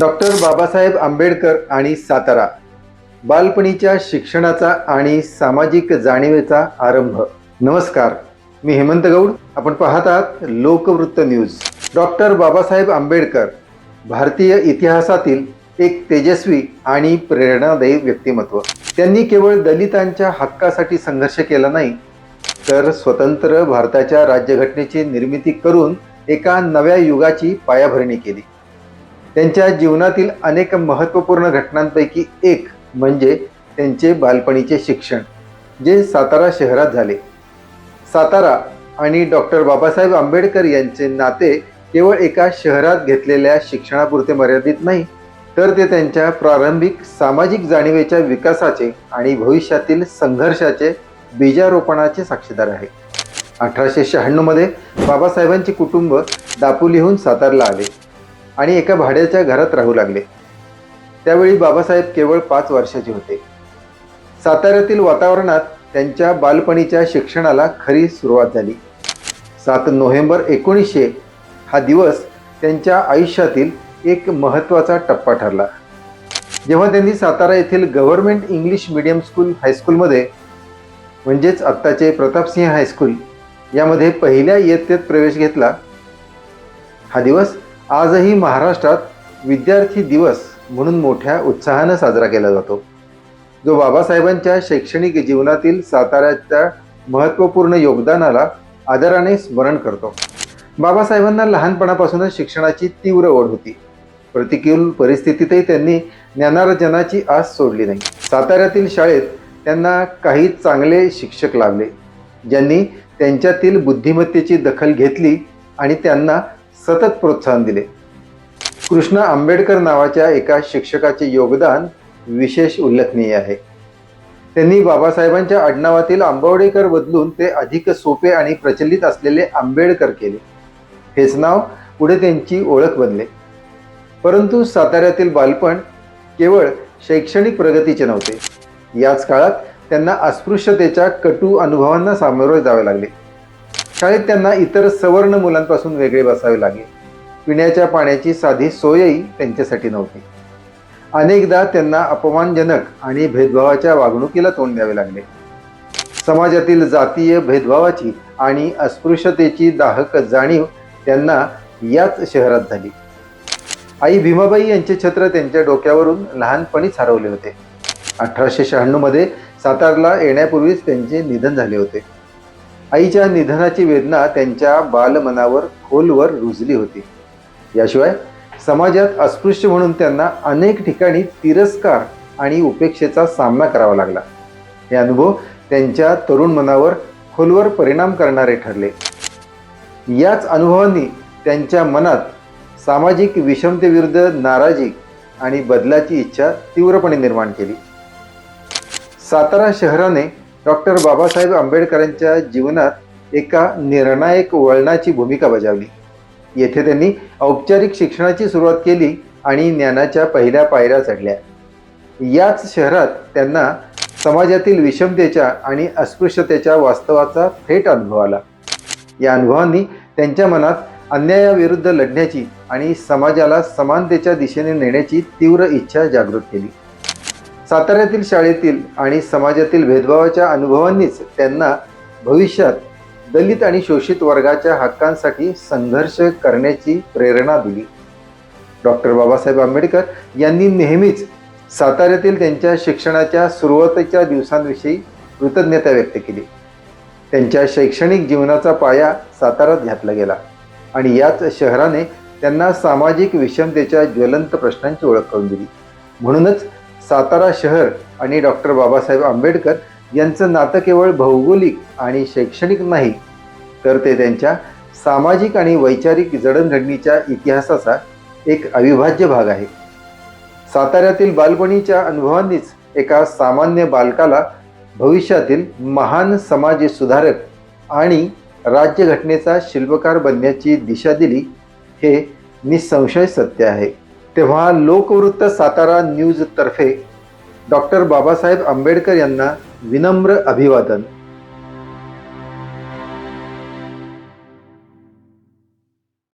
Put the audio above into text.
Doctor Babasaheb Ambedkar आणि सातारा. बालपणीच्या शिक्षणाचा आणि सामाजिक जाणीवेचा आरंभ. नमस्कार. मी हेमंत गौड. आपण पाहत आहात लोकवृत्त न्यूज. डॉक्टर बाबासाहेब आंबेडकर भारतीय इतिहासातील एक तेजस्वी आणि प्रेरणादायी व्यक्तिमत्व. त्यांनी केवळ दलितांच्या हक्कासाठी संघर्ष केला नाही तर स्वतंत्र भारताच्या राज्यघटनेची निर्मिती करून एका नव्या युगाची पायाभरणी केली. त्यांच्या जीवनातील अनेक महत्त्वपूर्ण घटनांपैकी एक म्हणजे त्यांचे बालपणीचे शिक्षण जे सातारा शहरात झाले. सातारा आणि डॉक्टर बाबासाहेब आंबेडकर यांचे नाते केवळ एका शहरात घेतलेल्या शिक्षणापुरते मर्यादित नाही तर ते त्यांच्या प्रारंभिक सामाजिक जाणीवेच्या विकासाचे आणि भविष्यातील संघर्षाचे बीजारोपणाचे साक्षीदार आहे अठराशे शहाण्णवमध्ये बाबासाहेबांचे कुटुंब दापोलीहून सातारला आले. आणि एका भाड्याच्या घरात राहू लागले. त्यावेळी बाबासाहेब केवळ पाच वर्षाचे होते. साताऱ्यातील वातावरणात त्यांच्या बालपणीच्या शिक्षणाला खरी सुरुवात झाली. सात नोव्हेंबर एकोणीसशे हा दिवस त्यांच्या आयुष्यातील एक महत्त्वाचा टप्पा ठरला. जेव्हा त्यांनी सातारा येथील गव्हर्नमेंट इंग्लिश मिडियम स्कूल हायस्कूलमध्ये म्हणजेच आत्ताचे प्रतापसिंह हायस्कूल यामध्ये पहिल्या इयत्तेत प्रवेश घेतला. हा दिवस आजही महाराष्ट्रात विद्यार्थी दिवस म्हणून मोठ्या उत्साहानं साजरा केला जातो. जो बाबासाहेबांच्या शैक्षणिक जीवनातील साताऱ्याच्या महत्त्वपूर्ण योगदानाला आदराने स्मरण करतो. बाबासाहेबांना लहानपणापासूनच शिक्षणाची तीव्र ओढ होती. प्रतिकूल परिस्थितीतही त्यांनी ज्ञानार्जनाची आस सोडली नाही. साताऱ्यातील शाळेत त्यांना काही चांगले शिक्षक लाभले ज्यांनी त्यांच्यातील बुद्धिमत्तेची दखल घेतली आणि त्यांना सतत प्रोत्साहन दिले. कृष्ण आंबेडकर नावाच्या एका शिक्षकाचे योगदान विशेष उल्लेखनीय आहे. त्यांनी बाबासाहेबांच्या आडनावातील आंबवडेकर बदलून ते अधिक सोपे आणि प्रचलित असलेले आंबेडकर केले. हेच नाव पुढे त्यांची ओळख बनले. परंतु साताऱ्यातील बालपण केवळ शैक्षणिक प्रगतीचे नव्हते. याच काळात त्यांना अस्पृश्यतेच्या कटू अनुभवांना सामोरे जावे लागले. शाळेत त्यांना इतर सवर्ण मुलांपासून वेगळे बसावे लागले पिण्याच्या पाण्याची साधी सोयही त्यांच्यासाठी नव्हती. अनेकदा त्यांना अपमानजनक आणि भेदभावाच्या वागणुकीला तोंड द्यावे लागले. समाजातील जातीय भेदभावाची आणि अस्पृश्यतेची दाहक जाणीव त्यांना याच शहरात झाली. आई भीमाबाई यांचे छत्र त्यांच्या डोक्यावरून लहानपणीच हरवले होते. अठराशे शहाण्णवमध्ये सातारला येण्यापूर्वीच त्यांचे निधन झाले होते. आईच्या निधनाची वेदना त्यांच्या बालमनावर खोलवर रुजली होती. याशिवाय समाजात अस्पृश्य म्हणून त्यांना अनेक ठिकाणी तिरस्कार आणि उपेक्षेचा सामना करावा लागला. हे अनुभव त्यांच्या तरुण मनावर खोलवर परिणाम करणारे ठरले. याच अनुभवांनी त्यांच्या मनात सामाजिक विषमतेविरुद्ध नाराजी आणि बदलाची इच्छा तीव्रपणे निर्माण केली. सातारा शहराने डॉक्टर बाबासाहेब आंबेडकरांच्या जीवनात एका निर्णायक वळणाची भूमिका बजावली. येथे त्यांनी औपचारिक शिक्षणाची सुरुवात केली आणि ज्ञानाच्या पहिल्या पायऱ्या चढल्या. याच शहरात त्यांना समाजातील विषमतेच्या आणि अस्पृश्यतेच्या वास्तवाचा थेट अनुभव आला. या अनुभवांनी त्यांच्या मनात अन्यायाविरुद्ध लढण्याची आणि समाजाला समानतेच्या दिशेने नेण्याची तीव्र इच्छा जागृत केली. साताऱ्यातील शाळेतील आणि समाजातील भेदभावाच्या अनुभवांनीच त्यांना भविष्यात दलित आणि शोषित वर्गाच्या हक्कांसाठी संघर्ष करण्याची प्रेरणा दिली. डॉक्टर बाबासाहेब आंबेडकर यांनी नेहमीच साताऱ्यातील त्यांच्या शिक्षणाच्या सुरुवातीच्या दिवसांविषयी कृतज्ञता व्यक्त केली. त्यांच्या शैक्षणिक जीवनाचा पाया साताऱ्यात घातला गेला आणि याच शहराने त्यांना सामाजिक विषमतेच्या ज्वलंत प्रश्नांची ओळख करून दिली. म्हणूनच सातारा शहर आणि डॉक्टर बाबासाहेब आंबेडकर यांचं नातं केवळ भौगोलिक आणि शैक्षणिक नाही तर ते त्यांच्या सामाजिक आणि वैचारिक जडणघडणीच्या इतिहासाचा एक अविभाज्य भाग आहे. साताऱ्यातील बालपणीच्या अनुभवांनीच एका सामान्य बालकाला भविष्यातील महान समाज सुधारक आणि राज्यघटनेचा शिल्पकार बनण्याची दिशा दिली हे निसंशय सत्य आहे. तेव्हा लोकवृत्त सातारा न्यूजतर्फे डॉक्टर बाबासाहेब आंबेडकर यांना विनम्र अभिवादन.